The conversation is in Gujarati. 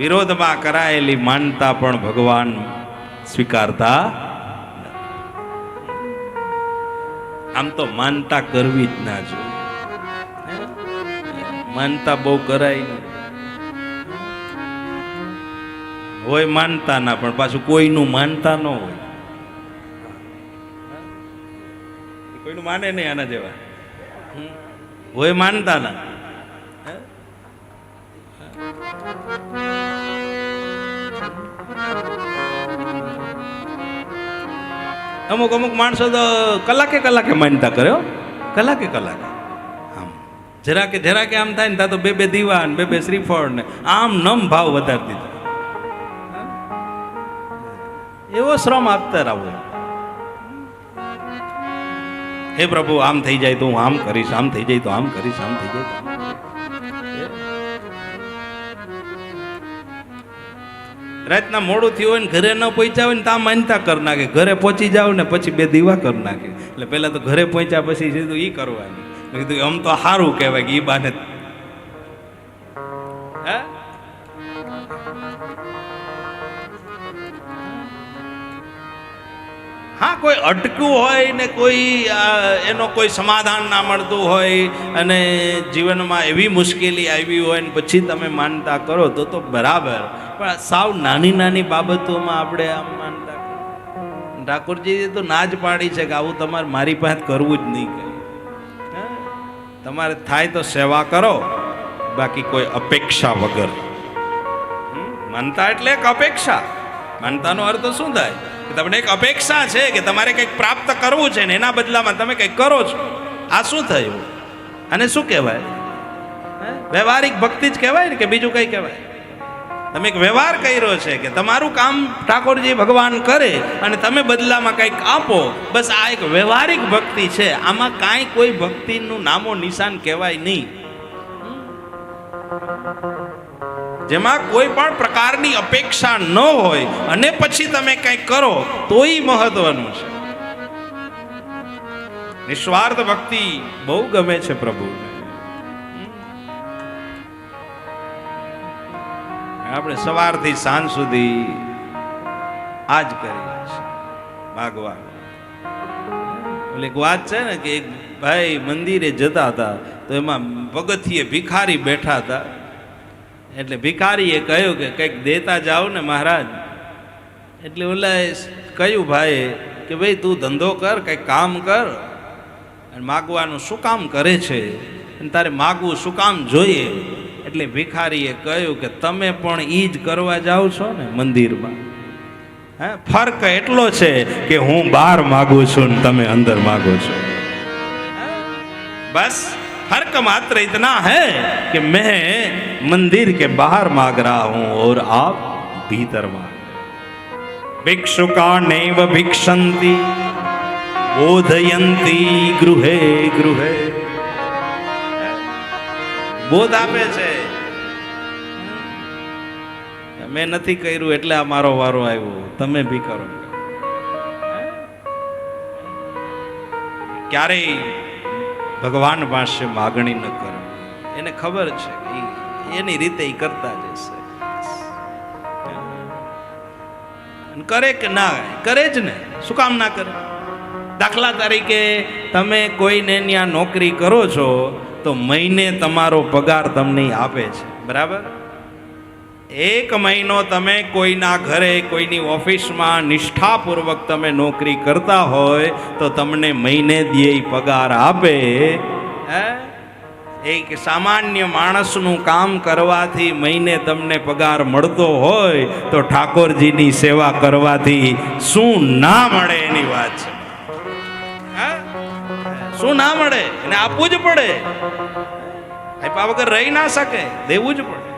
વિરોધમાં કરાયેલી માનતા પણ ભગવાન સ્વીકારતા આમ તો માનતા કરવી જ ના જોઈએ. માનતા બહુ કરાય. હોય માનતા ના, પણ પાછું કોઈનું માનતા ન હોય. કોઈનું માને નહીં આના જેવા. હોય માનતા ના. અમુક અમુક માણસો તો કલાકે કલાકે માનતા કર્યો કલાકે કલાકે. આમ જરા કે જરા કે આમ થાય ને ત્યાં તો બે બે દીવા ને બે બે શ્રીફળ ને, આમ નમ ભાવ વધારી દીધો એવો શ્રમ આપતા રહો હે પ્રભુ, આમ થઈ જાય તો હું આમ કરીશ, આમ થઈ જાય તો આમ કરીશ, આમ થઈ જાય રાતના મોડું થયું હોય ને ઘરે ન પહોંચ્યા હોય ને ત્યાં માનતા કરી નાખે. ઘરે પહોંચી જાવ ને પછી બે દીવા કરી નાખે. એટલે પહેલાં તો ઘરે પહોંચ્યા પછી સીધું એ કરવાનું. કીધું આમ તો સારું કહેવાય કે એ બાને કોઈ અટક્યું હોય ને કોઈ એનો કોઈ સમાધાન ના મળતું હોય અને જીવનમાં એવી મુશ્કેલી આવી હોય ને પછી તમે માનતા કરો, તો તો બરાબર. પણ સાવ નાની નાની બાબતોમાં આપણે આમ માનતા કરો. ઠાકોરજીએ તો ના જ પાડી છે કે આવું તમારે મારી પાસે કરવું જ નહીં કહે તમારે થાય તો સેવા કરો, બાકી કોઈ અપેક્ષા વગર? માનતા એટલે એક અપેક્ષા. માનતાનો અર્થ શું થાય? તમને એક અપેક્ષા છે કે તમારે કંઈક પ્રાપ્ત કરવું છે ને એના બદલામાં તમે કંઈક કરો છો. આ શું થયું? અને શું કહેવાય? વ્યવહારિક ભક્તિ જ કહેવાય ને કે બીજું કંઈ કહેવાય? તમે એક વ્યવહાર કર્યો છે કે તમારું કામ ઠાકોરજી ભગવાન કરે અને તમે બદલામાં કંઈક આપો બસ આ એક વ્યવહારિક ભક્તિ છે. આમાં કાંઈ કોઈ ભક્તિનું નામો નિશાન કહેવાય નહીં. જેમાં કોઈ પણ પ્રકારની અપેક્ષા ન હોય અને પછી તમે કંઈક કરો, તોય મહત્વનું છે. નિસ્વાર્થ ભક્તિ બહુ ગમે છે પ્રભુને આપણે સવારથી સાંજ સુધી આ જ કરીએ છીએ ભાગવાન એટલે એક વાત છે ને કે એક ભાઈ મંદિરે જતા હતા, તો એમાં પગથિયે ભિખારી બેઠા હતા. એટલે ભિખારીએ કહ્યું કે કંઈક દેતા જાઓ ને મહારાજ. એટલે ઓલાએ કહ્યું ભાઈ કે ભાઈ તું ધંધો કર, કંઈક કામ કર. અને માગવાનું શું કામ કરે છે? અને તારે માગવું શું કામ જોઈએ? એટલે ભિખારીએ કહ્યું કે તમે પણ એ જ કરવા જાઓ છો ને મંદિરમાં. હે, ફર્ક એટલો છે કે હું બહાર માગું છું ને તમે અંદર માગો છો. बस फर्क मात्र इतना है कि मैं मंदिर के बाहर मांग रहा हूं और आप भीतर मांग भिक्षुका नैव भिक्षन्ति बोधयन्ति गृहे गृहे બોધ આપે છે મેં નથી કર્યું એટલે આ મારો વારો આવ્યો તમે બી કરો ક્યારેય ભગવાન પાસે માગણી ન કરો. એને ખબર છે એની રીતે એ કરતા જશે. કરે કે ના કરે? જ ને. શું કામ ના કરે? દાખલા તરીકે તમે કોઈને ત્યાં નોકરી કરો છો તો મહિને તમારો પગાર તમને આપે છે. બરાબર? એક મહિનો તમે કોઈના ઘરે, કોઈની ઓફિસમાં નિષ્ઠાપૂર્વક તમે નોકરી કરતા હોય તો તમને મહિને દે પગાર આપે. હે? એક સામાન્ય માણસનું કામ કરવાથી મહિને તમને પગાર મળતો હોય તો ઠાકોરજીની સેવા કરવાથી શું ના મળે એની વાત છે? શું ના મળે? એને આપવું જ પડે. આપ્યા વગર રહી ના શકે, દેવું જ પડે.